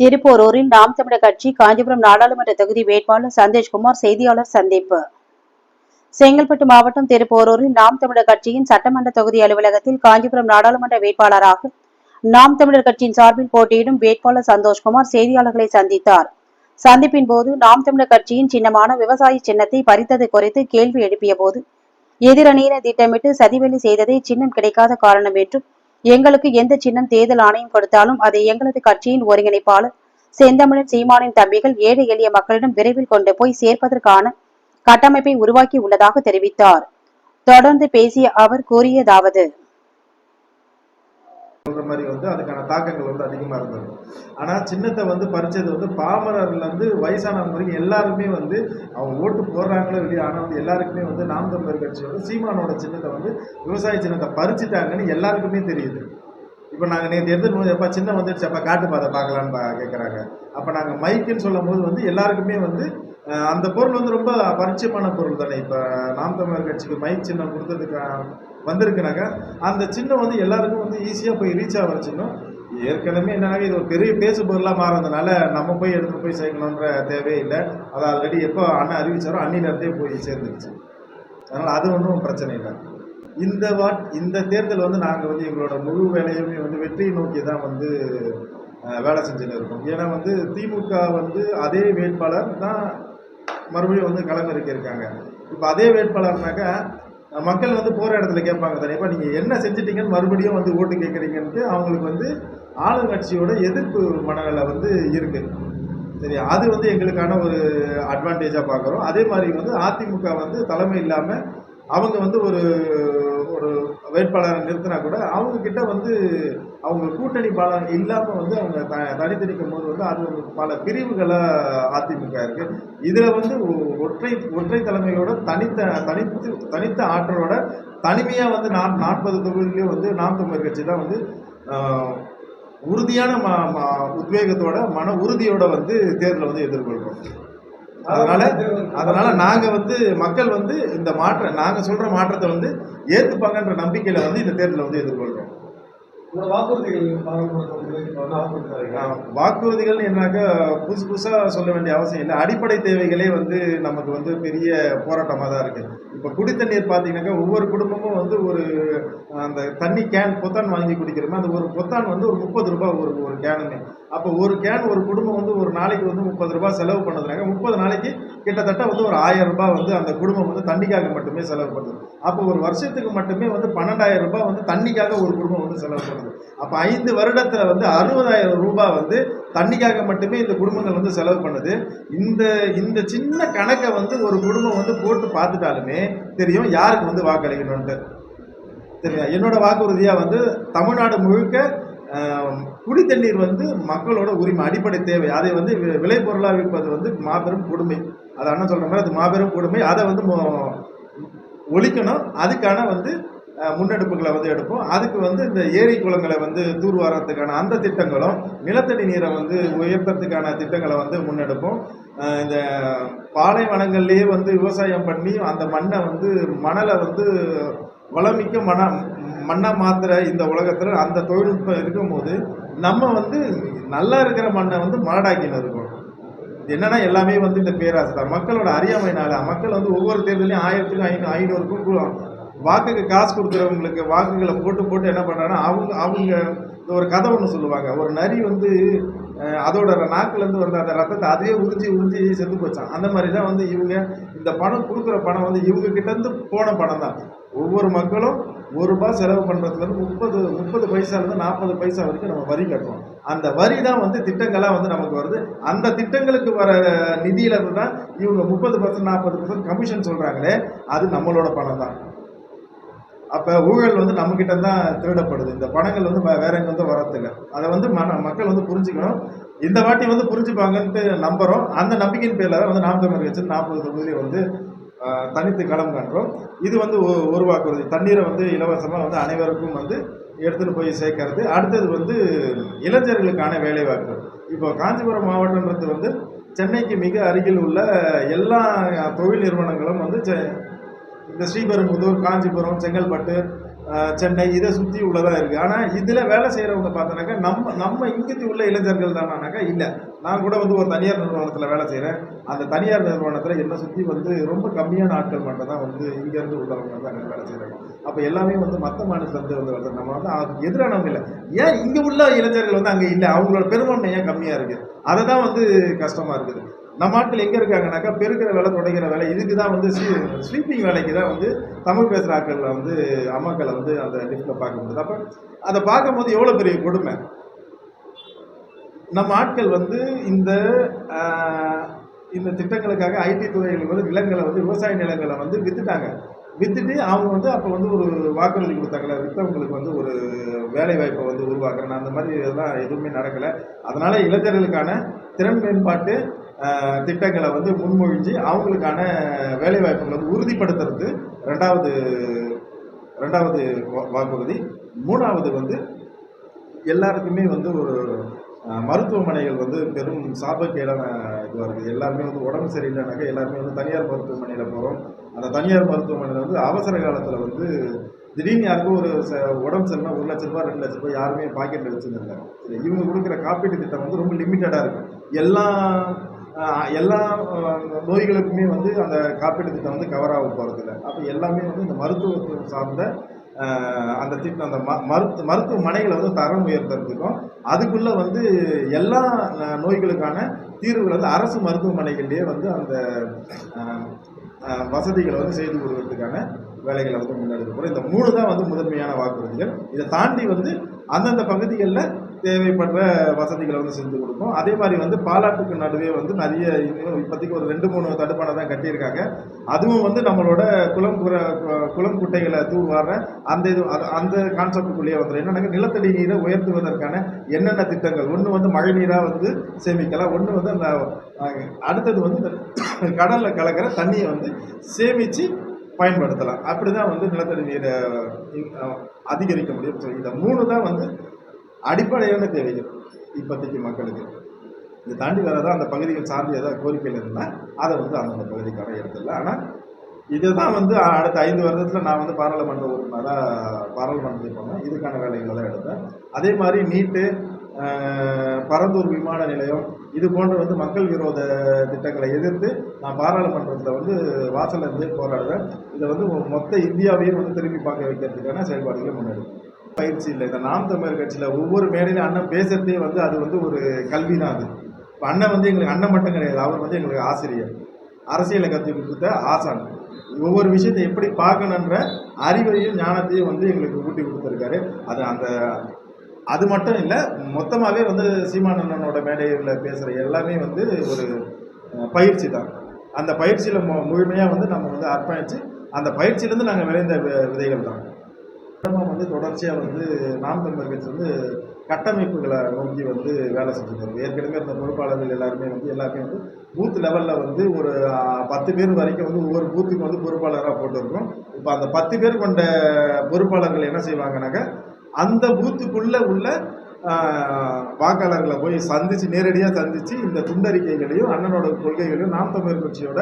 திருப்போரூரில் நாம் தமிழர் கட்சி காஞ்சிபுரம் நாடாளுமன்ற தொகுதி வேட்பாளர் சந்தேஷ்குமார் செய்தியாளர் சந்திப்பு செங்கல்பட்டு மாவட்டம் திருப்போரூரில் நாம் தமிழர் கட்சியின் சட்டமன்ற தொகுதி அலுவலகத்தில் காஞ்சிபுரம் நாடாளுமன்ற வேட்பாளராக நாம் தமிழர் கட்சியின் சார்பில் போட்டியிடும் வேட்பாளர் சந்தோஷ்குமார் செய்தியாளர்களை சந்தித்தார். சந்திப்பின் போது நாம் தமிழர் கட்சியின் சின்னமான விவசாய சின்னத்தை பறித்தது குறித்து கேள்வி எழுப்பிய போது எதிரணியினர் திட்டமிட்டு சதிவெளி செய்ததே சின்னம் கிடைக்காத காரணம் என்றும் எங்களுக்கு எந்த சின்னம் தேர்தல் ஆணையம் கொடுத்தாலும் அதை எங்களது கட்சியின் ஒருங்கிணைப்பாளர் செந்தமிழன் சீமானின் தம்பிகள் ஏழை எளிய மக்களிடம் விரைவில் கொண்டு போய் சேர்ப்பதற்கான கட்டமைப்பை உருவாக்கி உள்ளதாக தெரிவித்தார். தொடர்ந்து பேசிய அவர் கூறியதாவது சொல்கிற மாதிரி வந்து அதுக்கான தாக்கங்கள் வந்து அதிகமாக இருந்தது. ஆனால் சின்னத்தை வந்து பறிச்சது வந்து பாமரர்லேருந்து வயசானவங்க வரைக்கும் எல்லாருமே வந்து அவங்க ஓட்டு போடுறாங்களோ இல்லையா ஆனால் வந்து எல்லாருக்குமே வந்து நாம் தமிழர் கட்சியோட சீமானோட சின்னத்தை வந்து விவசாய சின்னத்தை பறிச்சுட்டாங்கன்னு எல்லாருக்குமே தெரியுது. இப்போ நாங்கள் நேற்று எடுத்துட்டு எப்போ எப்பா சின்னம் வந்துடுச்சு அப்போ காட்டு பாதை பார்க்கலான்னு பா கேட்குறாங்க அப்போ நாங்கள் மைக்குன்னு சொல்லும் போது வந்து எல்லாருக்குமே வந்து அந்த பொருள் வந்து ரொம்ப பரிச்சயமான பொருள் தானே? இப்போ நாம் தமிழர் கட்சிக்கு மைக் சின்னம் கொடுத்ததுக்கு அஹ், அந்த சின்னம் வந்து எல்லாருக்கும் வந்து ஈஸியாக போய் ரீச் ஆகிற சின்னம். ஏற்கனவே என்னாக இது ஒரு பெரிய பேசு பொருளாக மாறதுனால நம்ம போய் எடுத்துகிட்டு போய் சேர்க்கணுன்ற தேவையே இல்லை. அது ஆல்ரெடி எப்போ அண்ணன் அறிவிச்சாரோ அன்னிலேருந்தே போய் சேர்ந்துருச்சு. அதனால் அது ஒன்றும் பிரச்சனை இல்லை. இந்த வாட் இந்த தேர்தல் வந்து நாங்கள் வந்து எங்களோட முழு வேலையுமே வந்து வெற்றியை நோக்கி தான் வந்து வேலை செஞ்சுன்னு இருக்கோம். ஏன்னா வந்து திமுக வந்து அதே வேட்பாளர் தான் மறுபடியும் வந்து களமிறக்கியிருக்காங்க. இப்போ அதே வேட்பாளர்னாக்கா மக்கள் வந்து போகிற இடத்துல கேட்பாங்க தானே இப்போ நீங்கள் என்ன செஞ்சிட்டீங்கன்னு மறுபடியும் வந்து ஓட்டு கேட்குறீங்கன்ட்டு அவங்களுக்கு வந்து ஆளுங்கட்சியோட எதிர்ப்பு மனநிலை வந்து இருக்குது சரி அது வந்து எங்களுக்கான ஒரு அட்வான்டேஜாக பார்க்குறோம். அதே மாதிரி வந்து அதிமுக வந்து தலைமை இல்லாமல் அவங்க வந்து ஒரு ஒரு வேட்பாளரை நிறுத்தினா கூட அவங்கக்கிட்ட வந்து அவங்க கூட்டணி பலம் இல்லாமல் வந்து அவங்க த தனித்திருக்கும் போது வந்து அது வந்து பல பிரிவுகளாக அதிமுக இருக்கு. இதில் வந்து ஒற்றை ஒற்றை தலைமையோட தனித்த தனித்து தனித்த ஆற்றலோட தனிமையாக வந்து நான் நாற்பது தொகுதியிலையும் வந்து நாம் தமிழர் கட்சி தான் வந்து உறுதியான ம ம- உத்வேகத்தோட மன உறுதியோட வந்து தேர்தலை வந்து எதிர்கொள்கிறோம் அதனால அதனால நாங்க வந்து மக்கள் வந்து இந்த மாற்ற நாங்க சொல்ற மாற்றத்தை வந்து ஏத்துப்பாங்கன்ற நம்பிக்கையில வந்து இந்த தேர்தலை வந்து எதிர்கொள்றோம். வாக்குறுதிகள் என்னாக்கா புதுசு புதுசாக சொல்ல வேண்டிய அவசியம் இல்லை. அடிப்படை தேவைகளே வந்து நமக்கு வந்து பெரிய போராட்டமாக தான் இருக்குது இப்போ குடித்தண்ணீர் பார்த்தீங்கன்னாக்கா ஒவ்வொரு குடும்பமும் வந்து ஒரு அந்த தண்ணி கேன் பொத்தான் வாங்கி குடிக்கிறோமே அந்த ஒரு பொத்தான் வந்து ஒரு முப்பது ரூபாய் ஒரு ஒரு கேனுமே அப்போ ஒரு கேன் ஒரு குடும்பம் வந்து ஒரு நாளைக்கு வந்து முப்பது ரூபாய் செலவு பண்ணுதுனாங்க. முப்பது நாளைக்கு கிட்டத்தட்ட வந்து ஒரு ஆயிரம் ரூபாய் வந்து அந்த குடும்பம் வந்து தண்ணிக்காக மட்டுமே செலவு பண்ணுது. அப்போ ஒரு வருஷத்துக்கு மட்டுமே வந்து பன்னெண்டாயிரம் ரூபாய் வந்து தண்ணிக்காக ஒரு குடும்பம் வந்து செலவு பண்ணுது. அப்போ ஐந்து வருடத்தில் வந்து அறுபதாயிரம் ரூபாய் வந்து தண்ணிக்காக மட்டுமே இந்த குடும்பங்கள் வந்து செலவு பண்ணுது. இந்த இந்த சின்ன கணக்கை வந்து ஒரு குடும்பம் வந்து போட்டு பார்த்துட்டாலுமே தெரியும் யாருக்கு வந்து வாக்களிக்கணும்ட்டு சரியா என்னோட வாக்குறுதியாக வந்து தமிழ்நாடு முழுக்க குடி தண்ணீர் வந்து மக்களோட உரிமை அடிப்படை தேவை. அதை வந்து வி- விளைபொருளாக விற்பது வந்து மாபெரும் கொடுமை. அதை அண்ணன் சொல்கிற மாதிரி அது மாபெரும் கொடுமை. அதை வந்து ஒழிக்கணும். அதுக்கான வந்து முன்னெடுப்புகளை வந்து எடுப்போம். அதுக்கு வந்து இந்த ஏரி குளங்களை வந்து தூர்வாரத்துக்கான அந்த திட்டங்களும் நிலத்தடி நீரை வந்து உயர்த்துறதுக்கான திட்டங்களை வந்து முன்னெடுப்போம். இந்த பாலைவனங்கள்லேயே வந்து விவசாயம் பண்ணி அந்த மண்ணை வந்து மணலை வந்து வளமிக்க மன மண்ணை மாத்திர இந்த உலகத்தில் அந்த தொழில்நுட்பம் இருக்கும்போது நம்ம வந்து நல்லா இருக்கிற மண்ணை வந்து மலடாக்கின்னு இருக்கோம். என்னென்னா என்னன்னா எல்லாமே வந்து இந்த பேராசை தான். மக்களோட அறியாமைனால மக்கள் வந்து ஒவ்வொரு தேர்தலையும் ஆயிரத்துக்கும் ஐநூறு ஐநூறுக்கும் வாக்குக்கு காசு கொடுக்குறவங்களுக்கு வாக்குகளை போட்டு போட்டு என்ன பண்ணுறாங்கன்னா அவங்க அவங்க இந்த ஒரு கதை ஒன்று சொல்லுவாங்க. ஒரு நரி வந்து அதோட நாக்குலேருந்து வந்த அந்த ரத்தத்தை அதையே உறிஞ்சி உறிஞ்சி செத்து போச்சான் அந்த மாதிரி தான் வந்து இவங்க இந்த பணம் கொடுக்குற பணம் வந்து இவங்க கிட்டேருந்து போன பணம் தான். ஒவ்வொரு மக்களும் ஒரு ரூபாய் செலவு பண்ணுறதுலேருந்து முப்பது முப்பது பைசாலேருந்து நாற்பது பைசா வரைக்கும் நம்ம வரி கட்டுறோம். அந்த வரி தான் வந்து திட்டங்களாக வந்து நமக்கு வருது. அந்த திட்டங்களுக்கு வர நிதியிலேருந்து தான் இவங்க முப்பது பர்சன்ட் நாற்பது பர்சன்ட் கமிஷன் சொல்கிறாங்களே அது நம்மளோட பணம் தான். அப்போ ஊழல் வந்து நம்மக்கிட்ட தான் திருடப்படுது. இந்த பணங்கள் வந்து வேற எங்கே வந்து வரதில்ல. அதை வந்து மன மக்கள் வந்து புரிஞ்சுக்கணும். இந்த வாட்டி வந்து புரிஞ்சுப்பாங்கன்ட்டு நம்புகிறோம் அந்த நம்பிக்கையின் பேரில் தான் வந்து நாம் தமிழ் கட்சி நாற்பது தொகுதியை வந்து தனித்து களம் காண்றோம். இது வந்து ஒ- ஒரு வாக்குறுதி தண்ணீரை வந்து இலவசமாக வந்து அனைவருக்கும் வந்து எடுத்துகிட்டு போய் சேர்க்கறது. அடுத்தது வந்து இளைஞர்களுக்கான வேலைவாய்ப்பு. இப்போ காஞ்சிபுரம் மாவட்டன்றது வந்து சென்னைக்கு மிக அருகில் உள்ள எல்லா தொழில் நிறுவனங்களும் வந்து செ- இந்த ஸ்ரீபெரும்புதூர் காஞ்சிபுரம் செங்கல்பட்டு சென்னை இதை சுற்றி உள்ளதாக இருக்குது ஆனால் இதில் வேலை செய்கிறவங்க பார்த்தோன்னாக்கா நம்ம நம்ம இங்கத்தி உள்ள இளைஞர்கள் தானாக்கா இல்லை. நான் கூட வந்து ஒரு தனியார் நிறுவனத்தில் வேலை செய்கிறேன் அந்த தனியார் நிறுவனத்தில் என்னை சுற்றி வந்து ரொம்ப கம்மியான ஆட்கள் மட்டும் தான் வந்து இங்கேருந்து உள்ளவங்க வந்து அங்கே வேலை செய்கிறாங்க அப்போ எல்லாமே வந்து மற்ற மாநிலத்திலேருந்து வந்து வருது நம்ம வந்து அதுக்கு எதிரானவங்க இல்லை. ஏன் இங்கே உள்ள இளைஞர்கள் வந்து அங்கே இல்லை? அவங்களோட பெரும்பான்மை ஏன் கம்மியாக இருக்குது அதை தான் வந்து கஷ்டமாக இருக்குது. நம்ம ஆட்கள் எங்கே இருக்காங்கனாக்கா பெருக்கிற வேலை துடைக்கிற வேலை இதுக்கு தான் வந்து ஸ்வீப்பிங் வேலைக்கு தான் வந்து தமிழ் பேசுகிற ஆட்களில் வந்து அம்மாக்களை வந்து அந்த லிஸ்ட்டில் பார்க்க முடியுது. அப்போ அதை பார்க்கும்போது எவ்வளோ பெரிய கொடுமை? நம்ம ஆட்கள் வந்து இந்த இந்த திட்டங்களுக்காக ஐடி துறைகள் வந்து நிலங்களை வந்து விவசாய நிலங்களை வந்து விற்றுட்டாங்க விற்றுட்டு அவங்க வந்து அப்போ வந்து ஒரு வாக்குறுதி கொடுத்தாங்களே விற்றவங்களுக்கு வந்து ஒரு வேலை வாய்ப்பை வந்து உருவாக்குறேன். அந்த மாதிரி இதெல்லாம் எதுவுமே நடக்கலை. அதனால் இளைஞர்களுக்கான திறன் மேம்பாட்டு திட்டங்களை வந்து முன்மொழிஞ்சு அவங்களுக்கான வேலைவாய்ப்புகள் வந்து உறுதிப்படுத்துறது ரெண்டாவது ரெண்டாவது வாக்குறுதி. மூணாவது வந்து எல்லாருக்குமே வந்து ஒரு மருத்துவமனைகள் வந்து பெரும் சாபக்கேடான இதுவாக இருக்குது. எல்லாருமே வந்து உடம்பு சரியில்லைனாக்கா எல்லாருமே வந்து தனியார் மருத்துவமனையில் போகிறோம் அந்த தனியார் மருத்துவமனையில் வந்து அவசர காலத்தில் வந்து திடீர்னு யாருக்கும் ஒரு ச உடம்பு சரினா ஒரு லட்ச ரூபா ரெண்டு லட்ச ரூபாய் யாருமே பாக்கெட்டில் வச்சுருந்தாங்க இவங்க கொடுக்குற காப்பீட்டு திட்டம் வந்து ரொம்ப லிமிட்டடாக இருக்கும் எல்லா எல்லா நோய்களுக்குமே வந்து அந்த காப்பீட்டு திட்டம் வந்து கவர் ஆக போகிறதில்ல அப்போ எல்லாமே வந்து இந்த மருத்துவத்துவம் சார்ந்த அந்த திட்டம் அந்த ம மருத்து மருத்துவமனைகளை வந்து தரம் உயர்த்துறதுக்கும் அதுக்குள்ளே வந்து எல்லா நோய்களுக்கான தீர்வுகள் வந்து அரசு மருத்துவமனைகள்லேயே வந்து அந்த வசதிகளை வந்து செய்து கொடுக்கறதுக்கான வேலைகளை வந்து முன்னெடுக்க போகிறோம் இந்த மூணு தான் வந்து முதன்மையான வாக்குறுதிகள். இதை தாண்டி வந்து அந்தந்த பகுதிகளில் தேவைப்படுற வசதிகளை வந்து செஞ்சு கொடுக்கும் அதே மாதிரி வந்து பாலாட்டுக்கு நடுவே வந்து நிறைய இன்னும் இப்போதைக்கு ஒரு ரெண்டு மூணு தடுப்பானை தான் கட்டியிருக்காங்க. அதுவும் வந்து நம்மளோட குளம் கு- குளம் குட்டைகளை தூர்வார அந்த இது அது- அந்த கான்செப்டுக்குள்ளேயே வந்துடும் என்னன்னாக்க நிலத்தடி நீரை உயர்த்துவதற்கான என்னென்ன திட்டங்கள்? ஒன்று வந்து மழை நீராக வந்து சேமிக்கலாம். ஒன்று வந்து அந்த அடுத்தது வந்து இந்த கடலில் கலக்கிற தண்ணியை வந்து சேமித்து பயன்படுத்தலாம். அப்படி தான் வந்து நிலத்தடி நீரை அதிகரிக்க முடியும். ஸோ இந்த மூணு தான் வந்து அடிப்படையான தேவைகள் இப்போதைக்கு மக்களுக்கு. இதை தாண்டி வேறு ஏதாவது அந்த பகுதிகள் சார்ந்து ஏதாவது கோரிக்கையில் இருந்தால் அதை வந்து அந்தந்த பகுதிக்கான எடுத்துடலாம். ஆனால் இதுதான் வந்து அடுத்த ஐந்து வருடத்தில் நான் வந்து பாராளுமன்ற உறுப்பினராக பாராளுமன்றத்துக்கு போனேன். இதுக்கான வேலைகளை தான் எடுத்தேன். அதே மாதிரி நீட்டு பரந்தூர் விமான நிலையம் இது போன்ற வந்து மக்கள் விரோத திட்டங்களை எதிர்த்து நான் பாராளுமன்றத்தில் வந்து வாசல்ல போராடுவேன். இதை வந்து மொத்த இந்தியாவையும் வந்து திரும்பி பார்க்க வைக்கிறதுக்கான செயல்பாடுகளை முன்னெடுப்பேன் பயிற்சி இல்லை. இந்த நாம் தமிழர் கட்சியில் ஒவ்வொரு மேடையிலும் அண்ணன் பேசுறதே வந்து அது வந்து ஒரு கல்வி தான் அது. இப்போ அண்ணன் வந்து எங்களுக்கு அண்ணன் மட்டும் கிடையாது. அவர் வந்து எங்களுக்கு ஆசிரியர். அரசியலை கற்றுக் கொடுத்த ஆசான். ஒவ்வொரு விஷயத்தை எப்படி பார்க்கணுன்ற அறிவையும் ஞானத்தையும் வந்து எங்களுக்கு ஊட்டி கொடுத்துருக்காரு. அது அந்த அது மட்டும் இல்லை மொத்தமாகவே வந்து சீமானண்ணனோட மேடையில் பேசுகிற எல்லாமே வந்து ஒரு பயிற்சி தான். அந்த பயிற்சியில் மு முழுமையாக வந்து நம்ம வந்து அர்ப்பணித்து அந்த பயிற்சியிலேருந்து நாங்கள் விளைந்த விதைகள் தான். குடும்பம் வந்து தொடர்ச்சியாக வந்து நாம் தமிழர் கட்சி வந்து கட்டமைப்புகளை நோக்கி வந்து வேலை செஞ்சுருக்காரு ஏற்கனவே அந்த பொறுப்பாளர்கள் எல்லாருமே வந்து எல்லாருமே வந்து பூத் லெவலில் வந்து ஒரு பத்து பேர் வரைக்கும் வந்து ஒவ்வொரு பூத்துக்கும் வந்து பொறுப்பாளராக போட்டிருக்கோம். இப்போ அந்த பத்து பேர் கொண்ட பொறுப்பாளர்கள் என்ன செய்வாங்கனாக்கா அந்த பூத்துக்குள்ளே உள்ள வாக்காளர்களை போய் சந்தித்து நேரடியாக சந்தித்து இந்த துண்டறிக்கைகளையும் அண்ணனோட கொள்கைகளையும் நாம் தமிழர் கட்சியோட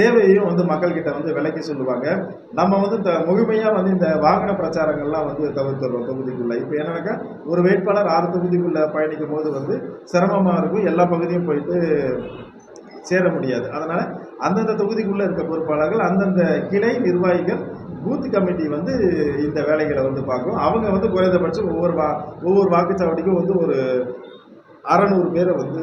தேவையையும் வந்து மக்கள்கிட்ட வந்து விளக்கி சொல்லுவாங்க. நம்ம வந்து இந்த முழுமையாக வந்து இந்த வாகன பிரச்சாரங்கள்லாம் வந்து தவிர்த்துடுறோம் தொகுதிக்குள்ளே. இப்போ என்னன்னாக்கா ஒரு வேட்பாளர் ஆறு தொகுதிக்குள்ளே பயணிக்கும் போது வந்து சிரமமாக இருக்கும். எல்லா பகுதியும் போயிட்டு சேர முடியாது. அதனால் அந்தந்த தொகுதிக்குள்ளே இருக்க பொறுப்பாளர்கள் அந்தந்த கிளை நிர்வாகிகள் பூத் கமிட்டி வந்து இந்த வேலைகளை வந்து பார்க்கும். அவங்க வந்து குறைந்தபட்சம் ஒவ்வொரு வா ஒவ்வொரு வாக்குச்சாவடிக்கும் வந்து ஒரு அறநூறு பேரை வந்து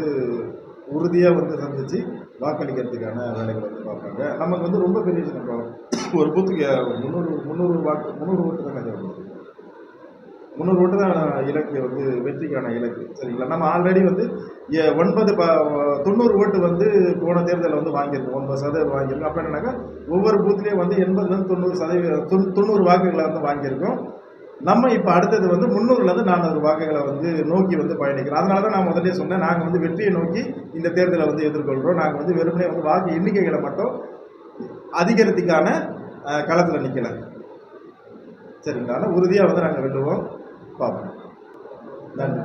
உறுதியாக வந்து சந்தித்து வாக்களிக்கிறதுக்கான வேலைகளை வந்து பார்ப்பாங்க. நமக்கு வந்து ரொம்ப பெரிய விஷயம் ஒரு பூத்துக்கு முந்நூறு முந்நூறு வாக்கு முந்நூறு ஓட்டு தான் தேவைப்படுது முந்நூறு ஓட்டு தான் இலக்கு வந்து வெற்றிக்கான இலக்கு. சரிங்களா? நம்ம ஆல்ரெடி வந்து எ- ஒன்பது ப தொண்ணூறு ஓட்டு வந்து போன தேர்தலில் வந்து வாங்கியிருக்கோம். ஒன்பது சதவீதம் வாங்கியிருக்கோம். அப்போ என்னன்னாக்கா ஒவ்வொரு பூத்துலேயும் வந்து எண்பதுலேருந்து தொண்ணூறு சதவீதம் தொண்ணூ- தொண்ணூறு வாக்குகளை வந்து வாங்கியிருக்கோம். நம்ம இப்போ அடுத்தது வந்து முந்நூறுலேருந்து நானூறு வாக்குகளை வந்து நோக்கி வந்து பயணிக்கிறோம். அதனால தான் நான் முதல்ல சொன்னேன் நாங்கள் வந்து வெற்றியை நோக்கி இந்த தேர்தலை வந்து எதிர்கொள்கிறோம் நாங்கள் வந்து வெறுமனே வந்து வாக்கு எண்ணிக்கைகளை மட்டும் அதிகரித்துக்கான களத்தில் நிற்கலை சரிங்களா? உறுதியாக வந்து நாங்கள் வெல்லுவோம். பார்ப்போம் நன்றி